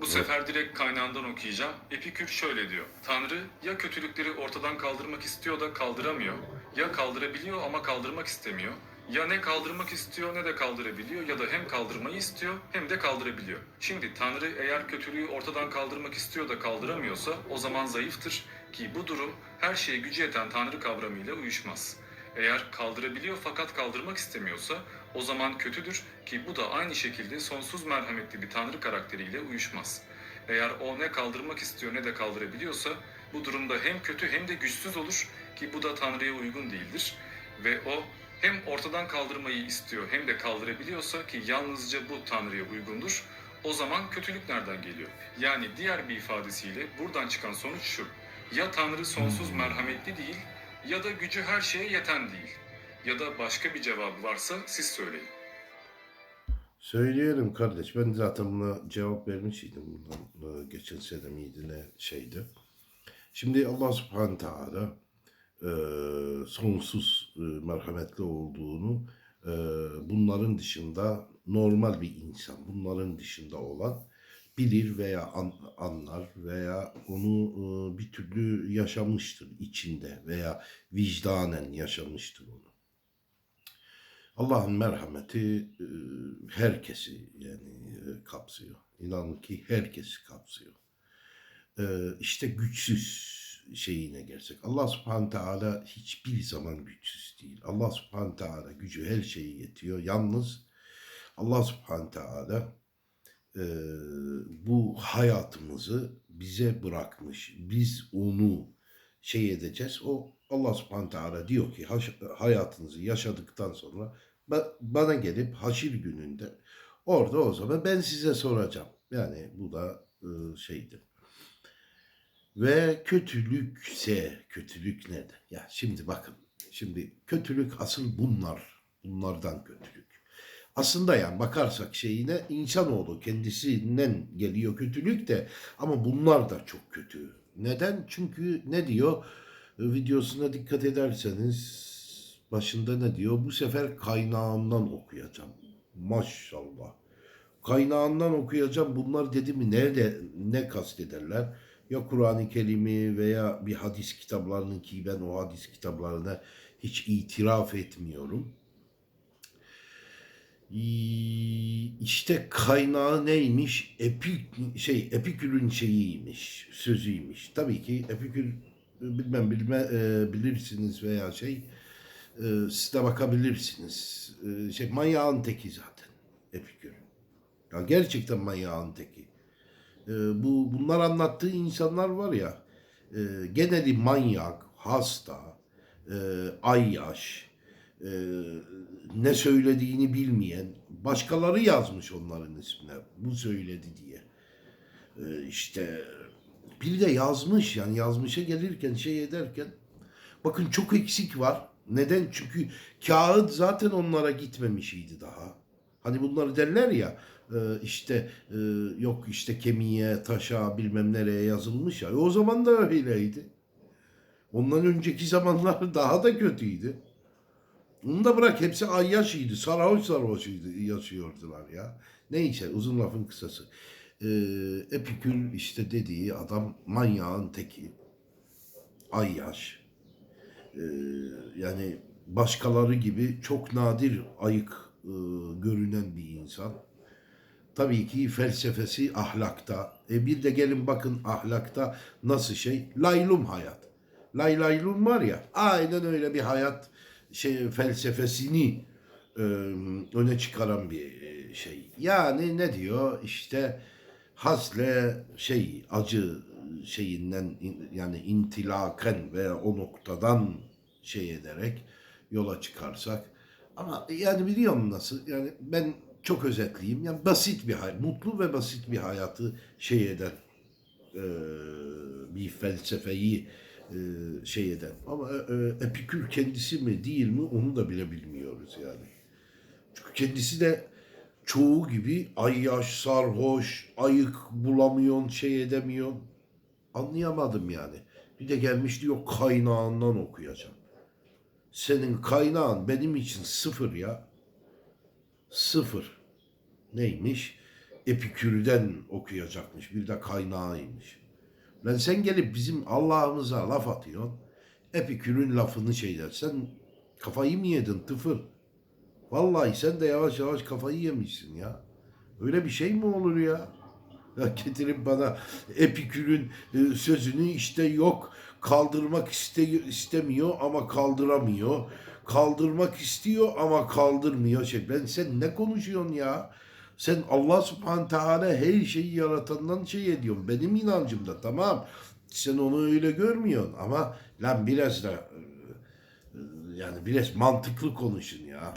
Bu sefer direkt kaynağından okuyacağım. Epikür şöyle diyor. Tanrı ya kötülükleri ortadan kaldırmak istiyor da kaldıramıyor. Ya kaldırabiliyor ama kaldırmak istemiyor. Ya ne kaldırmak istiyor ne de kaldırabiliyor ya da hem kaldırmayı istiyor hem de kaldırabiliyor. Şimdi Tanrı eğer kötülüğü ortadan kaldırmak istiyor da kaldıramıyorsa o zaman zayıftır ki bu durum her şeye gücü yeten Tanrı kavramıyla uyuşmaz. Eğer kaldırabiliyor fakat kaldırmak istemiyorsa o zaman kötüdür ki bu da aynı şekilde sonsuz merhametli bir Tanrı karakteriyle uyuşmaz. Eğer o ne kaldırmak istiyor ne de kaldırabiliyorsa bu durumda hem kötü hem de güçsüz olur ki bu da Tanrı'ya uygun değildir. Ve o hem ortadan kaldırmayı istiyor hem de kaldırabiliyorsa ki yalnızca bu Tanrı'ya uygundur. O zaman kötülük nereden geliyor? Yani diğer bir ifadesiyle buradan çıkan sonuç şu. Ya Tanrı sonsuz merhametli değil ya da gücü her şeye yeten değil. Ya da başka bir cevabı varsa siz söyleyin. Söyleyelim kardeş. Ben zaten buna cevap vermiştim. Bundan e, geçen sene miydi ne şeydi. Şimdi Allah subhanahu teala e, sonsuz e, merhametli olduğunu bunların dışında normal bir insan, bunların dışında olan bilir veya an- anlar veya onu e, bir türlü yaşamıştır içinde veya vicdanen yaşamıştır onu. Allah'ın merhameti e, herkesi yani e, kapsıyor. İnanın ki herkesi kapsıyor. İşte güçsüz şeyine gelsek. Allah subhanahu teala hiçbir zaman güçsüz değil. Allah subhanahu teala gücü her şeye yetiyor. Yalnız Allah subhanahu teala e, bu hayatımızı bize bırakmış. Biz onu şey edeceğiz. O Allah subhanahu teala diyor ki hayatınızı yaşadıktan sonra ba- bana gelip haşir gününde orada o zaman ben size soracağım. Yani bu da e, şeydi. Ve kötülükse kötülük nedir? Ya şimdi bakın. Şimdi kötülük asıl bunlar. Bunlardan kötülük. Aslında yani bakarsak şeyine insanoğlu kendisinden geliyor kötülük de ama bunlar da çok kötü. Neden? Çünkü ne diyor? E, Videosuna dikkat ederseniz başında ne diyor? Bu sefer kaynağından okuyacağım. Maşallah. Kaynağından okuyacağım. Bunlar dedi mi nerede ne kastederler? Ya Kur'an-ı Kerim'i veya bir hadis kitaplarının ki ben o hadis kitaplarına hiç itiraf etmiyorum. İşte kaynağı neymiş? Epik şey Epikür'ün şeyiymiş, sözüymüş. Tabii ki Epikür bilmem bilme e, bilirsiniz veya şey e, siz de bakabilirsiniz. E, şey manyağın teki zaten Epikür. Ya gerçekten manyağın teki. E, bu bunlar anlattığı insanlar var ya e, geneli manyak, hasta, e, ayyaş, e, ne söylediğini bilmeyen başkaları yazmış onların ismine bu söyledi diye. E, işte bir de yazmış yani yazmışa gelirken şey ederken bakın çok eksik var. Neden? Çünkü kağıt zaten onlara gitmemişiydi daha. Hani bunları derler ya e, işte e, yok işte kemiğe, taşa bilmem nereye yazılmış ya. E, O zaman da öyleydi. Ondan önceki zamanlar daha da kötüydü. Onu da bırak hepsi ayyaşıydı. Sarhoş sarhoşuydu yaşıyordular ya. Neyse uzun lafın kısası. Ee, Epikür işte dediği adam manyağın teki. Ayyaş. Ee, yani başkaları gibi çok nadir ayık e, görünen bir insan. Tabii ki felsefesi ahlakta. E bir de gelin bakın ahlakta nasıl şey? Laylum hayat. Lay laylum var ya aynen öyle bir hayat şey felsefesini e, öne çıkaran bir şey. Yani ne diyor? İşte hasle şey acı şeyinden in- yani intilaken veya o noktadan şey ederek yola çıkarsak ama yani biliyor musun nasıl? Yani ben çok özetleyeyim. Yani basit bir hayat, mutlu ve basit bir hayatı şey eden e, bir felsefeyi şey eden. Ama e, e, Epikür kendisi mi değil mi onu da bile bilmiyoruz yani. Çünkü kendisi de çoğu gibi ayyaş, sarhoş, ayık bulamıyorsun, şey edemiyorsun. Anlayamadım yani. Bir de gelmiş diyor kaynağından okuyacağım. Senin kaynağın benim için sıfır ya. Sıfır. Neymiş? Epikür'den okuyacakmış. Bir de kaynağıymış. Lan sen gelip bizim Allah'ımıza laf atıyorsun. Epikür'ün lafını şey der. Sen kafayı mı yedin tıfır? Vallahi sen de yavaş yavaş kafayı yemişsin ya. Öyle bir şey mi olur ya? Ya getirip bana Epikür'ün e, sözünü işte yok kaldırmak iste, istemiyor ama kaldıramıyor. Kaldırmak istiyor ama kaldırmıyor. Şey, ben sen ne konuşuyorsun ya? Sen Allah subhanahu teala her şeyi yaratandan şey ediyorsun. Benim inancımda tamam. Sen onu öyle görmüyorsun ama lan biraz da e, yani biraz mantıklı konuşun ya.